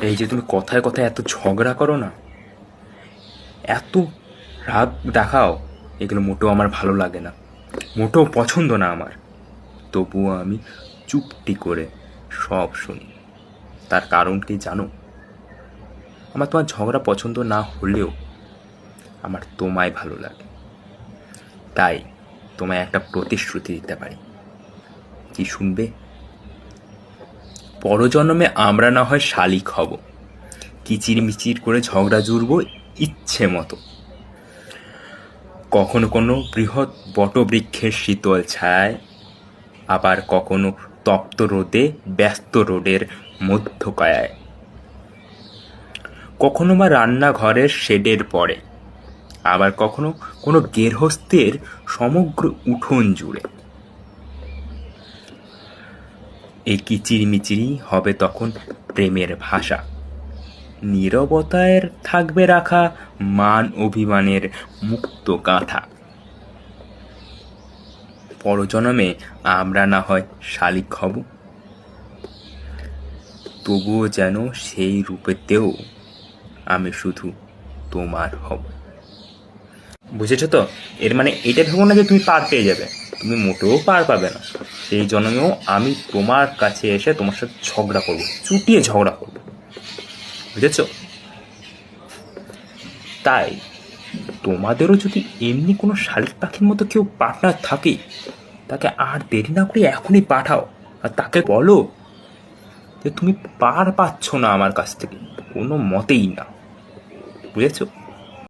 এই যে তুমি কথায় কথায় এত ঝগড়া করো না, এত রাগ দেখাও, এগুলো মোটেও আমার ভালো লাগে না, মোটেও পছন্দ না আমার। তবুও আমি চুপটি করে সব শুনি। তার কারণ কি জানো? আমার তোমার ঝগড়া পছন্দ না হলেও আমার তোমায় ভালো লাগে। তাই তোমায় একটা প্রতিশ্রুতি দিতে পারি। কি শুনবে? পরজন্মে আমরা না হয় শালিক হব। কিচির মিচির করে ঝগড়া জুড়ব ইচ্ছে মতো। কখনো কোনো বৃহৎ বটবৃক্ষের শীতল ছায়, আবার কখনো তপ্ত রোদে ব্যস্ত রোডের মধ্যকায়ায় কখনো বা রান্নাঘরের শেডের পরে, আবার কখনো কোনো গেরহস্থের সমগ্র উঠোন জুড়ে। এই কিচির মিচিরি হবে তখন প্রেমের ভাষা? নীরবতায়ের থাকবে রাখা মান অভিমানের মুক্ত গাথা। পরজনমে আমরা না হয় শালিক হব। তবুও যেন সেই রূপেতেও আমি শুধু তোমার হব। বুঝেছ তো? এর মানে এটা ভেবো না যে তুমি পার পেয়ে যাবে। তুমি মোটেও পার পাবে না। সেই জন্মেও আমি তোমার কাছে এসে তোমার সাথে ঝগড়া করব, চুটিয়ে ঝগড়া করব। বুঝেছ? তাই তোমাদেরও যদি এমনি কোনো শালিক পাখির মতো কেউ পার্টনার থাকে, তাকে আর দেরি না করে এখনই পাঠাও। আর তাকে বলো যে, তুমি পার পাচ্ছ না আমার কাছ থেকে, কোনো মতেই না। বুঝেছ?